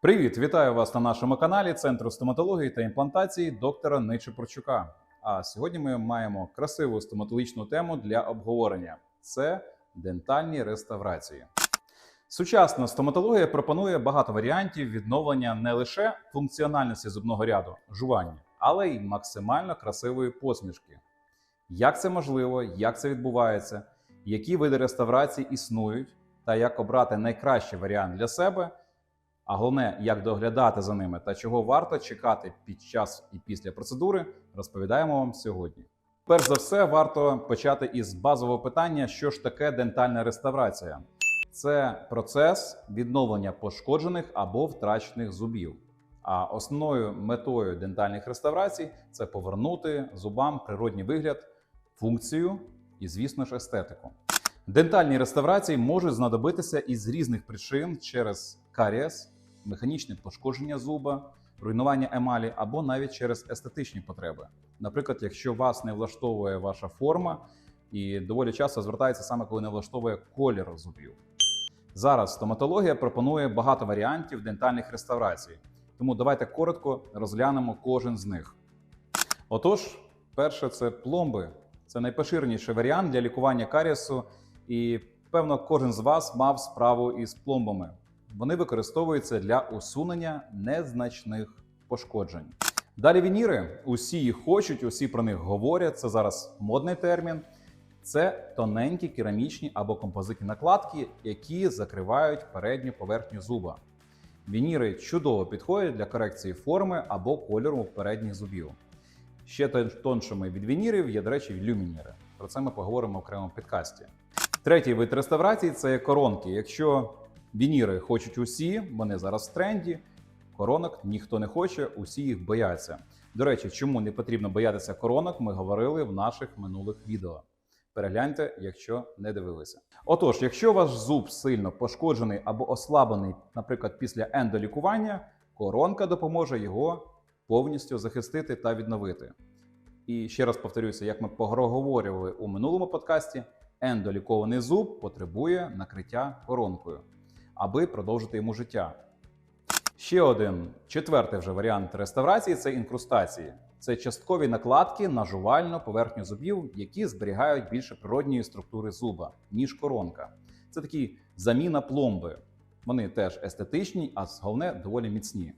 Привіт, вітаю вас на нашому каналі Центру стоматології та імплантації доктора Нечепорчука. А сьогодні ми маємо красиву стоматологічну тему для обговорення: це дентальні реставрації. Сучасна стоматологія пропонує багато варіантів відновлення не лише функціональності зубного ряду, жування, але й максимально красивої посмішки. Як це можливо, як це відбувається, які види реставрації існують, та як обрати найкращий варіант для себе, а головне, як доглядати за ними та чого варто чекати під час і після процедури, розповідаємо вам сьогодні. Перш за все, варто почати із базового питання, що ж таке дентальна реставрація. Це процес відновлення пошкоджених або втрачених зубів. А основною метою дентальних реставрацій це повернути зубам природній вигляд, функцію і, звісно ж, естетику. Дентальні реставрації можуть знадобитися із різних причин через карієс, механічне пошкодження зуба, руйнування емалі або навіть через естетичні потреби. Наприклад, якщо вас не влаштовує ваша форма, і доволі часто звертається саме коли не влаштовує колір зубів. Зараз стоматологія пропонує багато варіантів дентальних реставрацій, тому давайте коротко розглянемо кожен з них. Отож, перше це пломби. Це найпоширеніший варіант для лікування карієсу, і певно, кожен з вас мав справу із пломбами. Вони використовуються для усунення незначних пошкоджень. Далі вініри. Усі їх хочуть, усі про них говорять. Це зараз модний термін. Це тоненькі керамічні або композитні накладки, які закривають передню поверхню зуба. Вініри чудово підходять для корекції форми або кольору передніх зубів. Ще тоншими від вінірів є, до речі, люмініри. Про це ми поговоримо в окремому підкасті. Третій вид реставрації це коронки. Якщо вініри хочуть усі, вони зараз в тренді. Коронок ніхто не хоче, усі їх бояться. До речі, чому не потрібно боятися коронок, ми говорили в наших минулих відео. Перегляньте, якщо не дивилися. Отож, якщо ваш зуб сильно пошкоджений або ослаблений, наприклад, після ендолікування, коронка допоможе його повністю захистити та відновити. І ще раз повторюся, як ми проговорювали у минулому подкасті, ендолікований зуб потребує накриття коронкою, аби продовжити йому життя. Ще один четвертий вже варіант реставрації це інкрустації. Це часткові накладки на жувальну поверхню зубів, які зберігають більше природньої структури зуба, ніж коронка. Це такі заміна пломби. Вони теж естетичні, а головне доволі міцні.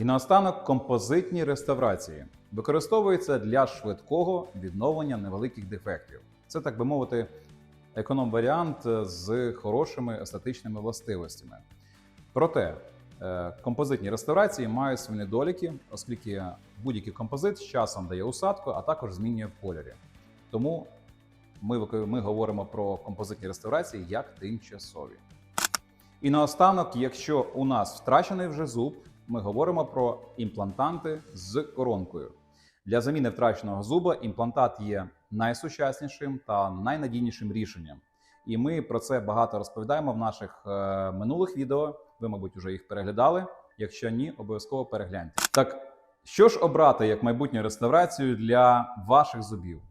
І наостанок композитні реставрації використовуються для швидкого відновлення невеликих дефектів. Це, так би мовити, економ-варіант з хорошими естетичними властивостями. Проте е, композитні реставрації мають свої недоліки, оскільки будь-який композит з часом дає усадку, а також змінює в кольорі. Тому ми, ми говоримо про композитні реставрації як тимчасові. І наостанок, якщо у нас втрачений вже зуб, ми говоримо про імплантанти з коронкою. Для заміни втраченого зуба імплантат є найсучаснішим та найнадійнішим рішенням. І ми про це багато розповідаємо в наших е, минулих відео. Ви, мабуть, вже їх переглядали. Якщо ні, обов'язково перегляньте. Так, що ж обрати як майбутню реставрацію для ваших зубів?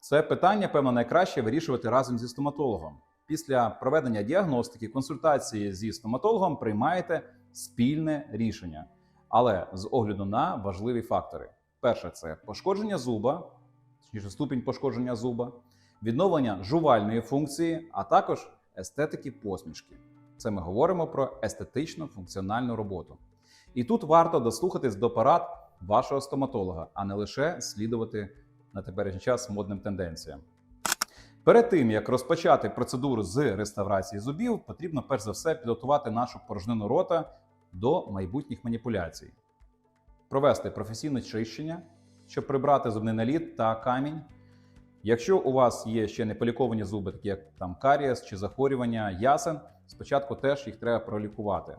Це питання, певно, найкраще вирішувати разом зі стоматологом. Після проведення діагностики, консультації зі стоматологом приймаєте спільне рішення, але з огляду на важливі фактори: перше це пошкодження зуба, точніше ступінь пошкодження зуба, відновлення жувальної функції, а також естетики посмішки. Це ми говоримо про естетичну функціональну роботу. І тут варто дослухатись до порад вашого стоматолога, а не лише слідувати на теперішній час модним тенденціям. Перед тим як розпочати процедуру з реставрації зубів, потрібно перш за все підготувати нашу порожнину рота до майбутніх маніпуляцій, провести професійне чищення, щоб прибрати зубний наліт та камінь. Якщо у вас є ще не поліковані зуби, такі як там карієс чи захворювання ясен, спочатку теж їх треба пролікувати.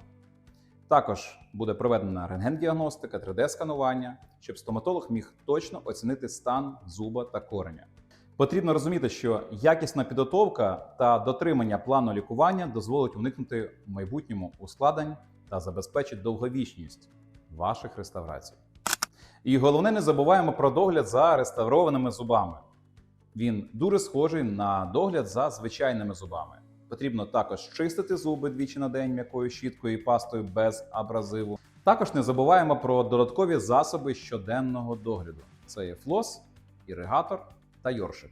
Також буде проведена рентген-діагностика, 3D-сканування, щоб стоматолог міг точно оцінити стан зуба та кореня. Потрібно розуміти, що якісна підготовка та дотримання плану лікування дозволить уникнути в майбутньому ускладнень та забезпечить довговічність ваших реставрацій. І головне, не забуваємо про догляд за реставрованими зубами. Він дуже схожий на догляд за звичайними зубами. Потрібно також чистити зуби двічі на день м'якою щіткою і пастою без абразиву. Також не забуваємо про додаткові засоби щоденного догляду: це є флос, іригатор та йоршик.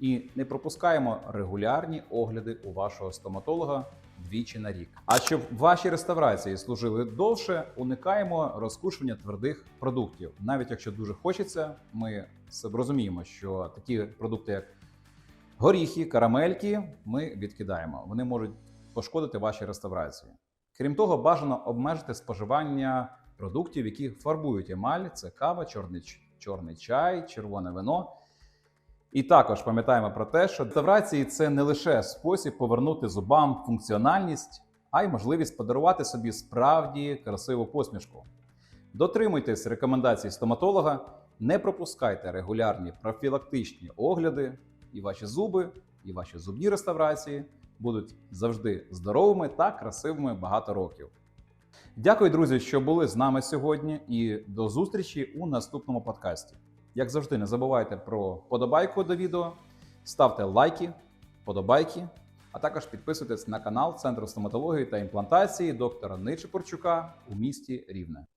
І не пропускаємо регулярні огляди у вашого стоматолога двічі на рік. А щоб ваші реставрації служили довше, уникаємо розкушування твердих продуктів. Навіть якщо дуже хочеться, ми розуміємо, що такі продукти, як горіхи, карамельки, ми відкидаємо. Вони можуть пошкодити ваші реставрації. Крім того, бажано обмежити споживання продуктів, які фарбують емаль: це кава, чорний, чорний чай, червоне вино. І також пам'ятаємо про те, що реставрації це не лише спосіб повернути зубам функціональність, а й можливість подарувати собі справді красиву посмішку. Дотримуйтесь рекомендацій стоматолога, не пропускайте регулярні профілактичні огляди, і ваші зуби, і ваші зубні реставрації будуть завжди здоровими та красивими багато років. Дякую, друзі, що були з нами сьогодні, і до зустрічі у наступному подкасті. Як завжди, не забувайте про подобайку до відео, ставте лайки, подобайки, а також підписуйтесь на канал Центру стоматології та імплантації доктора Ничипорчука у місті Рівне.